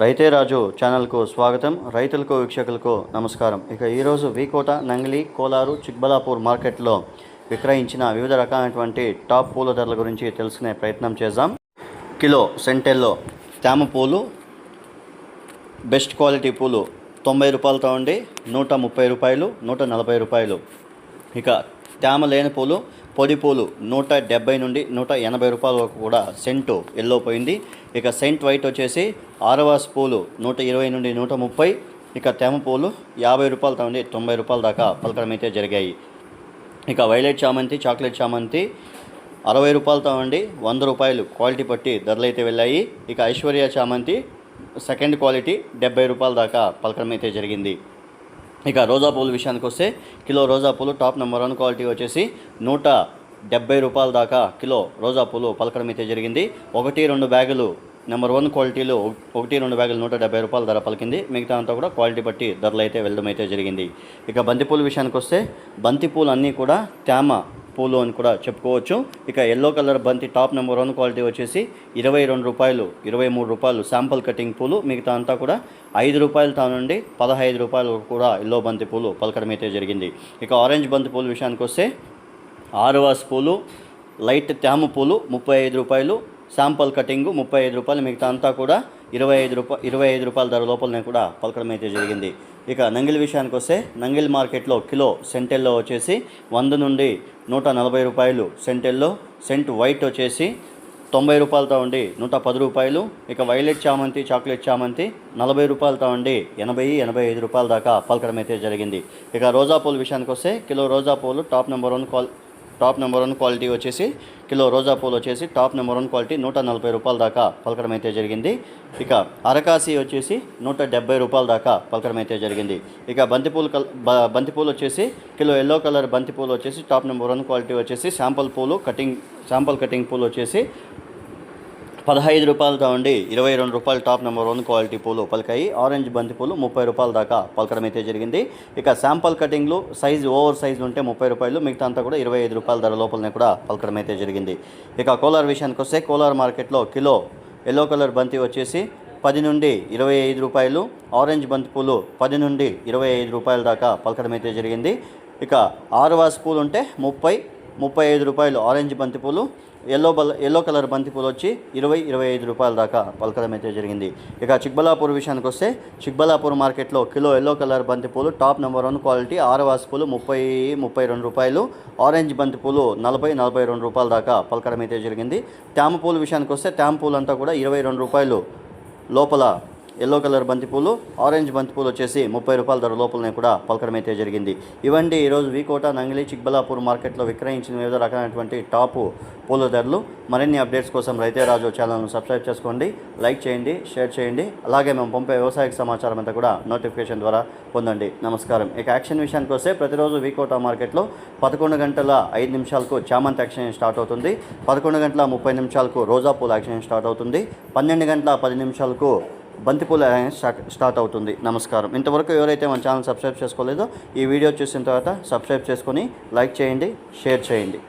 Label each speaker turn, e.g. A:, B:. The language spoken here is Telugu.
A: రైతే రాజు ఛానల్కు స్వాగతం. రైతులకు వీక్షకులకు నమస్కారం. ఇక ఈరోజు వీకోట నంగిలి కోలారు చిక్బలాపూర్ మార్కెట్లో విక్రయించిన వివిధ రకాలైనటువంటి టాప్ పూల ధరల గురించి తెలుసుకునే ప్రయత్నం చేద్దాం. కిలో సెంటెల్లో తేమ పూలు బెస్ట్ క్వాలిటీ పూలు తొంభై రూపాయలతో ఉండి నూట ముప్పై రూపాయలు నూట నలభై రూపాయలు. ఇక తేమ లేని పూలు పొడి పూలు నూట డెబ్బై నుండి నూట ఎనభై రూపాయల వరకు కూడా సెంటు ఎల్లో పోయింది. ఇక సెంట్ వైట్ వచ్చేసి ఆరవాస్ పూలు నూట ఇరవై నుండి నూట ముప్పై ఇక తేమ పూలు యాభై రూపాయలతో ఉండి తొంభై రూపాయల దాకా పలకడం అయితే జరిగాయి. ఇక వైలెట్ చామంతి చాక్లెట్ చామంతి అరవై రూపాయలతో ఉండి వంద రూపాయలు క్వాలిటీ బట్టి ధరలు అయితే వెళ్ళాయి. ఇక ఐశ్వర్య చామంతి సెకండ్ క్వాలిటీ డెబ్బై రూపాయల దాకా పలకడం అయితే జరిగింది. ఇక రోజా పూల విషయానికి వస్తే కిలో రోజా పూలు టాప్ నెంబర్ వన్ క్వాలిటీ వచ్చేసి నూట డెబ్బై రూపాయల దాకా కిలో రోజా పూలు పలకడం అయితే జరిగింది. ఒకటి రెండు బ్యాగులు నెంబర్ వన్ క్వాలిటీలో ఒకటి రెండు బ్యాగులు నూట డెబ్బై రూపాయల ధర పలికింది. మిగతా అంతా కూడా క్వాలిటీ బట్టి ధరలు అయితే వెళ్ళడం అయితే జరిగింది. ఇక బంతిపూల విషయానికి వస్తే బంతిపూలు అన్నీ కూడా తేమ పూలు అని కూడా చెప్పుకోవచ్చు. ఇక ఎల్లో కలర్ బంతి టాప్ నెంబర్ వన్ క్వాలిటీ వచ్చేసి ఇరవై రెండు రూపాయలు ఇరవై మూడు రూపాయలు శాంపుల్ కటింగ్ పూలు. మిగతా అంతా కూడా ఐదు రూపాయలు తానుండి పదహైదు రూపాయలు కూడా ఎల్లో బంతి పూలు పలకడం అయితే జరిగింది. ఇక ఆరెంజ్ బంతి పూల విషయానికి వస్తే ఆరువాస్ పూలు లైట్ తేమ పూలు ముప్పై ఐదు రూపాయలు శాంపుల్ కటింగ్ ముప్పై ఐదు రూపాయలు మిగతా అంతా కూడా ఇరవై ఐదు రూపాయ ఇరవై ఐదు రూపాయల ధర లోపలనే కూడా పలకడం అయితే జరిగింది. ఇక నంగిల్ విషయానికి వస్తే నంగిల్ మార్కెట్లో కిలో సెంటెల్లో వచ్చేసి వంద నుండి నూట నలభై రూపాయలు సెంటెల్లో సెంట్ వైట్ వచ్చేసి తొంభై రూపాయలతో ఉండి నూట పది రూపాయలు ఇక వైలెట్ చామంతి చాక్లెట్ చామంతి నలభై రూపాయలతో ఉండి ఎనభై ఎనభై ఐదు రూపాయల దాకా పలకడం అయితే జరిగింది. ఇక రోజా పూల విషయానికి వస్తే కిలో రోజా పూలు top number one quality top number one quality వచ్చేసి కిలో రోజా పూలు వచ్చేసి టాప్ నెంబర్ వన్ క్వాలిటీ నూట నలభై రూపాయల దాకా పలకడం అయితే జరిగింది. ఇక అరకాసి వచ్చేసి నూట డెబ్బై రూపాయల దాకా పలకడం అయితే జరిగింది. ఇక బంతిపూలు కల్ బంతిపూలు వచ్చేసి కిలో ఎల్లో కలర్ బంతిపూలు వచ్చేసి టాప్ నెంబర్ వన్ క్వాలిటీ వచ్చేసి శాంపల్ పూలు కటింగ్ శాంపుల్ కటింగ్ పూలు వచ్చేసి పదహైదు రూపాయలతో ఉండి ఇరవై రెండు రూపాయలు టాప్ నెంబర్ వన్ క్వాలిటీ పూలు పలికాయి. ఆరెంజ్ బంతి పూలు ముప్పై రూపాయల దాకా పలకడం అయితే జరిగింది. ఇక శాంపల్ కటింగ్లు సైజు ఓవర్ సైజు ఉంటే ముప్పై రూపాయలు మిగతా అంతా కూడా ఇరవై ఐదు రూపాయల ధర లోపలనే కూడా పలకడం అయితే జరిగింది. ఇక కోలార్ విషయానికి వస్తే కోలార్ మార్కెట్లో కిలో ఎల్లో కలర్ బంతి వచ్చేసి పది నుండి ఇరవై ఐదు రూపాయలు ఆరెంజ్ బంతి పూలు పది నుండి ఇరవై ఐదు రూపాయల దాకా పలకడం అయితే జరిగింది. ఇక ఆరువాస్ పూలు ఉంటే ముప్పై ముప్పై ఐదు రూపాయలు ఆరెంజ్ బంతిపూలు ఎల్లో బల్ ఎల్లో కలర్ బంతిపూలు వచ్చి ఇరవై ఇరవై ఐదు రూపాయల దాకా పలకడం అయితే జరిగింది. ఇక చిక్బలాపూర్ విషయానికి వస్తే చిక్బలాపూర్ మార్కెట్లో కిలో ఎల్లో కలర్ బంతిపూలు టాప్ నెంబర్ వన్ క్వాలిటీ ఆరవాసి పూలు ముప్పై ముప్పై రెండు రూపాయలు ఆరెంజ్ బంతిపూలు నలభై నలభై రెండు రూపాయల దాకా పలకడం అయితే జరిగింది. తామ పూల విషయానికి వస్తే తామ పూలు అంతా కూడా ఇరవై రెండు రూపాయలు లోపల ఎల్లో కలర్ బంతిపూలు ఆరెంజ్ బంతిపూలు వచ్చేసి ముప్పై రూపాయల ధర లోపలనే కూడా పలకడం అయితే జరిగింది. ఇవండి ఈరోజు వీకోట నంగిలి చిక్బలాపూర్ మార్కెట్లో విక్రయించిన వివిధ రకాలైనటువంటి టాపు పూల ధరలు. మరిన్ని అప్డేట్స్ కోసం రైతే రాజు ఛానల్ను సబ్స్క్రైబ్ చేసుకోండి లైక్ చేయండి షేర్ చేయండి. అలాగే మేము పంపే వ్యవసాయ సమాచారం అంతా కూడా నోటిఫికేషన్ ద్వారా పొందండి. నమస్కారం. ఇక యాక్షన్ విషయానికి వస్తే ప్రతిరోజు వీకోట మార్కెట్లో పదకొండు గంటల ఐదు నిమిషాలకు చామంతి యాక్షన్ స్టార్ట్ అవుతుంది. పదకొండు గంటల ముప్పై నిమిషాలకు రోజా పూల యాక్షన్ స్టార్ట్ అవుతుంది. పన్నెండు గంటల పది నిమిషాలకు బంతిపూల స్టార్ట్ స్టార్ట్ అవుతుంది. నమస్కారం. ఇంతవరకు ఎవరైతే మన ఛానల్ సబ్స్క్రైబ్ చేసుకోలేదో ఈ వీడియో చూసిన తర్వాత సబ్స్క్రైబ్ చేసుకొని లైక్ చేయండి షేర్ చేయండి.